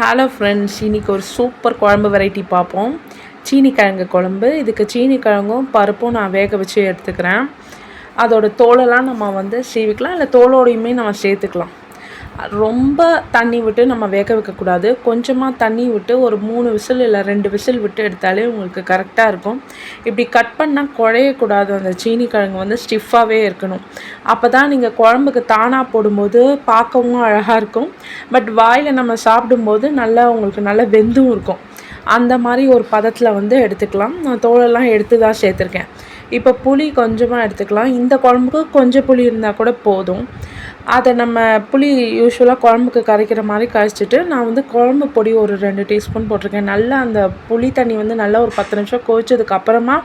Hello friends இன்றைக்கி ஒரு super குழம்பு வெரைட்டி பார்ப்போம். சீனி கிழங்கு குழம்பு. இதுக்கு சீனி கிழங்கும் பருப்பும் நான் வேக வச்சு எடுத்துக்கிறேன். அதோடய தோலெல்லாம் நம்ம வந்து சீவிக்கலாம். இல்லை தோலோடையுமே நம்ம சேர்த்துக்கலாம். ரொம்ப தண்ணி விட்டு நம்ம வேக வைக்கக்கூடாது. கொஞ்சமாக தண்ணி விட்டு ஒரு மூணு விசில் இல்லை ரெண்டு விசில் விட்டு எடுத்தாலே உங்களுக்கு கரெக்டாக இருக்கும். இப்படி கட் பண்ணால் குழையக்கூடாது. அந்த சீனி கிழங்கு வந்து ஸ்டிஃபாகவே இருக்கணும். அப்போ தான் நீங்கள் குழம்புக்கு தானாக போடும்போது பார்க்கவும் அழகாக இருக்கும். பட் வாயில் நம்ம சாப்பிடும்போது நல்லா உங்களுக்கு நல்லா வெந்தும் இருக்கும். அந்த மாதிரி ஒரு பதத்தில் வந்து எடுத்துக்கலாம். நான் தோலெல்லாம் எடுத்து தான் சேர்த்துருக்கேன். இப்போ புளி கொஞ்சமாக எடுத்துக்கலாம். இந்த குழம்புக்கு கொஞ்சம் புளி இருந்தால் கூட போதும். அதை நம்ம புளி யூஸ்வலாக குழம்புக்கு கரைக்கிற மாதிரி கரைச்சிட்டு நான் வந்து குழம்பு பொடி ஒரு ரெண்டு டீஸ்பூன் போட்டிருக்கேன். நல்லா அந்த புளி தண்ணி வந்து நல்லா ஒரு பத்து நிமிஷம் கொதிச்சதுக்கு அப்புறமா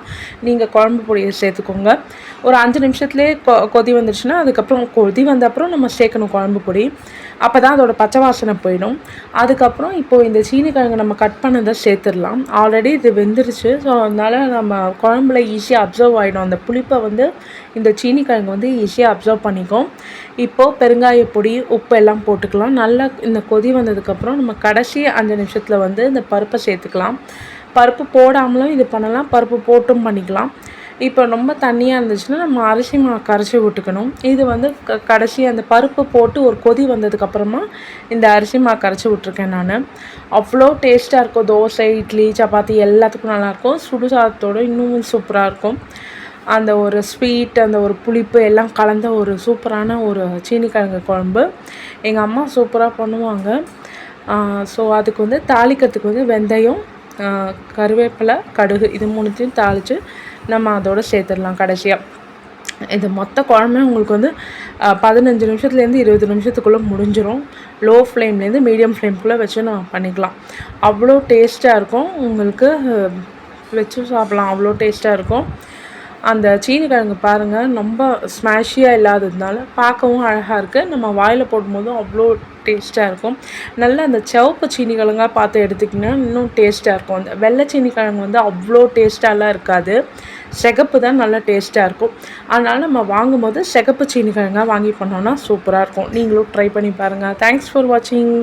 நீங்கள் குழம்பு பொடியை சேர்த்துக்கோங்க. ஒரு அஞ்சு நிமிஷத்துலேயே கொ கொதி வந்துடுச்சுன்னா அதுக்கப்புறம் கொதி வந்த அப்புறம் நம்ம சேர்க்கணும் குழம்பு பொடி. அப்போ தான் அதோட பச்சை வாசனை போயிடும். அதுக்கப்புறம் இப்போது இந்த சீனி கிழங்கு நம்ம கட் பண்ணதை சேர்த்துடலாம். ஆல்ரெடி இது வெந்துருச்சு. ஸோ அதனால் நம்ம குழம்புல ஈஸியாக அப்சர்வ் ஆகிடும் அந்த புளிப்பை வந்து இந்த சீனி கிழங்கு வந்து ஈஸியாக அப்சர்வ் பண்ணிக்கும். இப்போது பெருங்காய பொடி உப்பு எல்லாம் போட்டுக்கலாம். நல்லா இந்த கொதி வந்ததுக்கப்புறம் நம்ம கடைசி அஞ்சு நிமிஷத்தில் வந்து இந்த பருப்பை சேர்த்துக்கலாம். பருப்பு போடாமலும் இது பண்ணலாம் பருப்பு போட்டும் பண்ணிக்கலாம். இப்போ ரொம்ப தண்ணியாக இருந்துச்சுன்னா நம்ம அரிசி மா கரைச்சி விட்டுக்கணும். இது வந்து க கடைசி அந்த பருப்பு போட்டு ஒரு கொதி வந்ததுக்கப்புறமா இந்த அரிசி மா கரைச்சி விட்ருக்கேன் நான். அவ்வளோ டேஸ்ட்டாக இருக்கும். தோசை இட்லி சப்பாத்தி எல்லாத்துக்கும் நல்லாயிருக்கும் சுடுசாதத்தோடு இன்னும் சூப்பராக இருக்கும். அந்த ஒரு ஸ்வீட் அந்த ஒரு புளிப்பு எல்லாம் கலந்த ஒரு சூப்பரான ஒரு சீனிக்கிழங்கு குழம்பு. எங்கள் அம்மா சூப்பராக பண்ணுவாங்க. ஸோ அதுக்கு வந்து தாளிக்கிறதுக்கு வந்து வெந்தயம் கருவேப்பிலை கடுகு இது மூணுத்தையும் தாளித்து நம்ம அதோடு சேர்த்துடலாம் கடைசியாக இது மொத்த குழம்பு உங்களுக்கு வந்து பதினஞ்சு நிமிஷத்துலேருந்து இருபது நிமிஷத்துக்குள்ளே முடிஞ்சிடும் லோ ஃப்ளேம்லேருந்து மீடியம் ஃப்ளேம்குள்ளே வச்சு நம்ம பண்ணிக்கலாம். அவ்வளோ டேஸ்ட்டாக இருக்கும். உங்களுக்கு வச்சு சாப்பிட்லாம். அவ்வளோ டேஸ்ட்டாக இருக்கும். அந்த சீனி கிழங்கு பாருங்கள் ரொம்ப ஸ்மாஷியாக இல்லாததுனால பார்க்கவும் அழகாக இருக்குது நம்ம வாயில் போடும்போதும் அவ்வளோ டேஸ்ட்டாக இருக்கும். நல்ல அந்த சிவப்பு சீனி கிழங்காக பார்த்து எடுத்துக்கிங்கன்னா இன்னும் டேஸ்ட்டாக இருக்கும். அந்த வெள்ளை சீனி கிழங்கு வந்து அவ்வளோ டேஸ்ட்டாலாம் இருக்காது. சிகப்பு தான் நல்லா டேஸ்ட்டாக இருக்கும். அதனால் நம்ம வாங்கும்போது சிகப்பு சீனி கிழங்காக வாங்கி பண்ணோன்னா சூப்பராக இருக்கும். நீங்களும் ட்ரை பண்ணி பாருங்கள் தேங்க்ஸ் ஃபார் வாட்சிங்